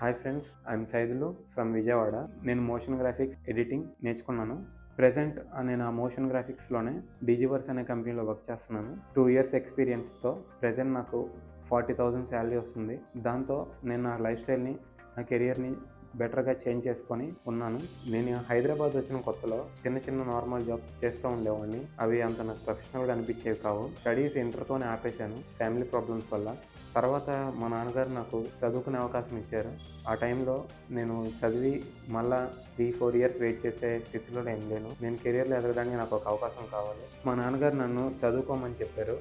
Hi friends I'm Saidulu from Vijayawada. నేను motion graphics editing నేర్చుకున్నాను. Present నేను ఆ మోషన్ గ్రాఫిక్స్లోనే డిజివర్స్ అనే కంపెనీలో వర్క్ చేస్తున్నాను. టూ ఇయర్స్ ఎక్స్పీరియన్స్తో ప్రజెంట్ నాకు ఫార్టీ థౌజండ్ శాలరీ వస్తుంది. దాంతో నేను నా లైఫ్ స్టైల్ని నా కెరియర్ని బెటర్గా చేంజ్ చేసుకొని ఉన్నాను. నేను హైదరాబాద్ వచ్చిన కొత్తలో చిన్న చిన్న నార్మల్ జాబ్స్ చేస్తూ ఉండేవాడిని. అవి అంత నాకు ప్రొఫెషనల్గా అనిపించేవి కావు. స్టడీస్ ఇంటర్తోనే ఆపేశాను ఫ్యామిలీ ప్రాబ్లమ్స్ వల్ల. తర్వాత మా నాన్నగారు నాకు చదువుకునే అవకాశం ఇచ్చారు. ఆ టైంలో నేను చదివి మళ్ళా త్రీ ఫోర్ ఇయర్స్ వెయిట్ చేసే స్థితిలో ఏం లేను నేను కెరియర్లో ఎదగడానికి నాకు ఒక అవకాశం కావాలి. మా నాన్నగారు నన్ను చదువుకోమని చెప్పారు.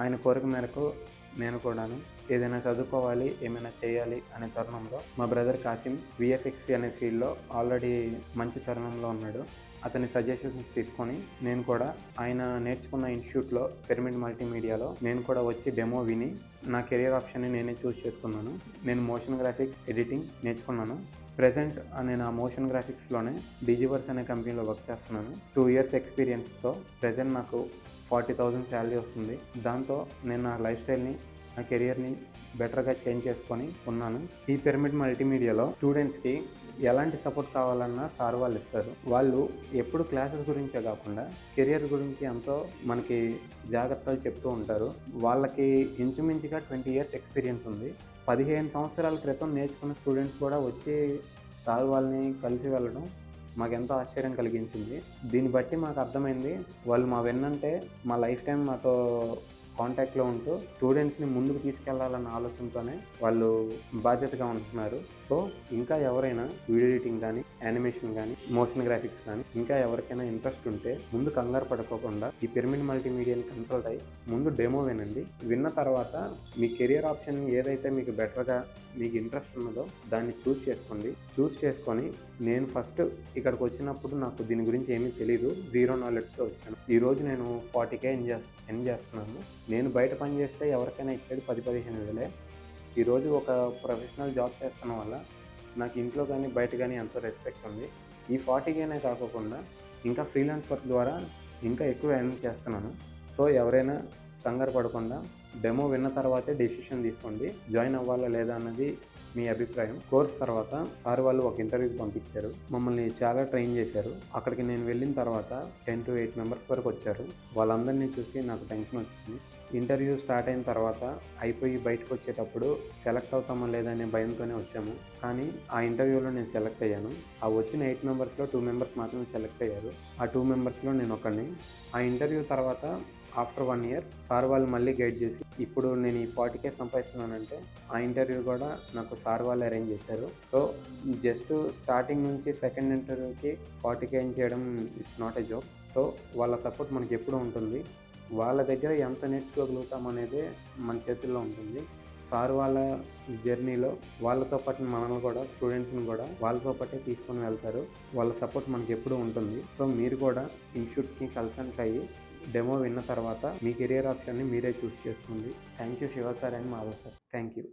ఆయన కోరిక మేరకు నేను కూడాను ఏదైనా చదువుకోవాలి ఏమైనా చేయాలి అనే తరుణంలో మా బ్రదర్ కాసిం విఎఫ్ఎక్స్పి అనే ఫీల్డ్లో ఆల్రెడీ మంచి తరుణంలో ఉన్నాడు. అతని సజెషన్స్ తీసుకొని నేను కూడా ఆయన నేర్చుకున్న ఇన్స్టిట్యూట్లో పిరమిడ్ మల్టీమీడియాలో నేను కూడా వచ్చి డెమో విని నా కెరియర్ ఆప్షన్ని నేనే చూస్ చేసుకున్నాను. నేను మోషన్ గ్రాఫిక్స్ ఎడిటింగ్ నేర్చుకున్నాను. ప్రజెంట్ నేను ఆ మోషన్ గ్రాఫిక్స్లోనే డిజివర్స్ అనే కంపెనీలో వర్క్ చేస్తున్నాను. టూ ఇయర్స్ ఎక్స్పీరియన్స్తో ప్రజెంట్ నాకు ఫార్టీ థౌజండ్ శాలరీ వస్తుంది. దాంతో నేను నా లైఫ్ స్టైల్ని నా కెరియర్ని బెటర్గా చేంజ్ చేసుకొని ఉన్నాను. ఈ పిరమిడ్ మల్టీమీడియాలో స్టూడెంట్స్కి ఎలాంటి సపోర్ట్ కావాలన్నా సార్ వాళ్ళు ఇస్తారు. వాళ్ళు ఎప్పుడు క్లాసెస్ గురించే కాకుండా కెరియర్ గురించి ఎంతో మనకి జాగ్రత్తలు చెప్తూ ఉంటారు. వాళ్ళకి ఇంచుమించుగా ట్వంటీ ఇయర్స్ ఎక్స్పీరియన్స్ ఉంది. పదిహేను సంవత్సరాల క్రితం నేర్చుకున్న స్టూడెంట్స్ కూడా వచ్చి సార్ వాళ్ళని కలిసి వెళ్ళడం మాకు ఎంతో ఆశ్చర్యం కలిగించింది. దీన్ని బట్టి మాకు అర్థమైంది వాళ్ళు మా వెన్నంటే మా లైఫ్ టైం మాతో కాంటాక్ట్లో ఉంటూ స్టూడెంట్స్ని ముందుకు తీసుకెళ్ళాలన్న ఆలోచనతోనే వాళ్ళు బాధ్యతగా ఉంటున్నారు. సో ఇంకా ఎవరైనా వీడియో ఎడిటింగ్ కానీ యానిమేషన్ కానీ మోషన్ గ్రాఫిక్స్ కానీ ఇంకా ఎవరికైనా ఇంట్రెస్ట్ ఉంటే ముందు కంగారు పడుకోకుండా ఈ పిరమిడ్ మల్టీమీడియాని కన్సల్ట్ అయ్యి ముందు డెమో వినండి. విన్న తర్వాత మీ కెరియర్ ఆప్షన్ ఏదైతే మీకు బెటర్గా మీకు ఇంట్రెస్ట్ ఉన్నదో దాన్ని చూస్ చేసుకోండి. చూస్ చేసుకొని నేను ఫస్ట్ ఇక్కడికి వచ్చినప్పుడు నాకు దీని గురించి ఏమీ తెలియదు జీరో నాలెడ్జ్తో వచ్చాను. ఈరోజు నేను ఫార్టీకే ఎన్ చేస్తా ఎన్ చేస్తున్నాను. నేను బయట పని చేస్తే ఎవరికైనా ఇచ్చేది పది పదిహేను వేలే. ఈరోజు ఒక ప్రొఫెషనల్ జాబ్ చేస్తున్న వల్ల నాకు ఇంట్లో కానీ బయట కానీ ఎంతో రెస్పెక్ట్ ఉంది. ఈ ఫార్టీకేనే కాకుండా ఇంకా ఫ్రీలాన్స్ వర్క్ ద్వారా ఇంకా ఎక్కువ ఎర్న్ చేస్తున్నాను. సో ఎవరైనా కంగారు పడకుండా డెమో విన్న తర్వాతే డెసిషన్ తీసుకోండి. జాయిన్ అవ్వాలా లేదా అన్నది మీ అభిప్రాయం. కోర్స్ తర్వాత సార్ వాళ్ళు ఒక ఇంటర్వ్యూకి పంపించారు. మమ్మల్ని చాలా ట్రైన్ చేశారు. అక్కడికి నేను వెళ్ళిన తర్వాత టెన్ టు ఎయిట్ మెంబర్స్ వరకు వచ్చారు. వాళ్ళందరినీ చూసి నాకు టెన్షన్ వచ్చింది. ఇంటర్వ్యూ స్టార్ట్ అయిన తర్వాత అయిపోయి బయటకు వచ్చేటప్పుడు సెలెక్ట్ అవుతామా లేదనే భయంతోనే వచ్చాము. కానీ ఆ ఇంటర్వ్యూలో నేను సెలెక్ట్ అయ్యాను. ఆ వచ్చిన ఎయిట్ మెంబర్స్లో టూ మెంబర్స్ మాత్రమే సెలెక్ట్ అయ్యారు. ఆ టూ మెంబర్స్లో నేను ఒకడిని ఆ ఇంటర్వ్యూ తర్వాత ఆఫ్టర్ వన్ ఇయర్ సార్ వాళ్ళు మళ్ళీ గైడ్ చేసి ఇప్పుడు నేను ఈ పాటికే సంపాదిస్తున్నానంటే ఆ ఇంటర్వ్యూ కూడా నాకు సార్ వాళ్ళు అరేంజ్ చేశారు. సో జస్ట్ స్టార్టింగ్ నుంచి సెకండ్ ఇంటర్వ్యూకి ఫార్టీకే చేయడం it's not a job so వాళ్ళ సపోర్ట్ మనకి ఎప్పుడు ఉంటుంది. వాళ్ళ దగ్గర ఎంత నేర్చుకోగలుగుతాం అనేది మన చేతుల్లో ఉంటుంది. సార్ వాళ్ళ జర్నీలో వాళ్ళతో పాటు మనల్ని కూడా స్టూడెంట్స్ని కూడా వాళ్ళతో పాటే తీసుకొని వెళ్తారు. వాళ్ళ సపోర్ట్ మనకి ఎప్పుడు ఉంటుంది. సో మీరు కూడా ఇన్స్టిట్యూట్కి కన్సల్ట్ అయ్యి డెమో విన్న తర్వాత మీ కెరియర్ ఆప్షన్ని మీరే చూస్ చేసుకోండి thank you Shiva sir and Madhav sir thank you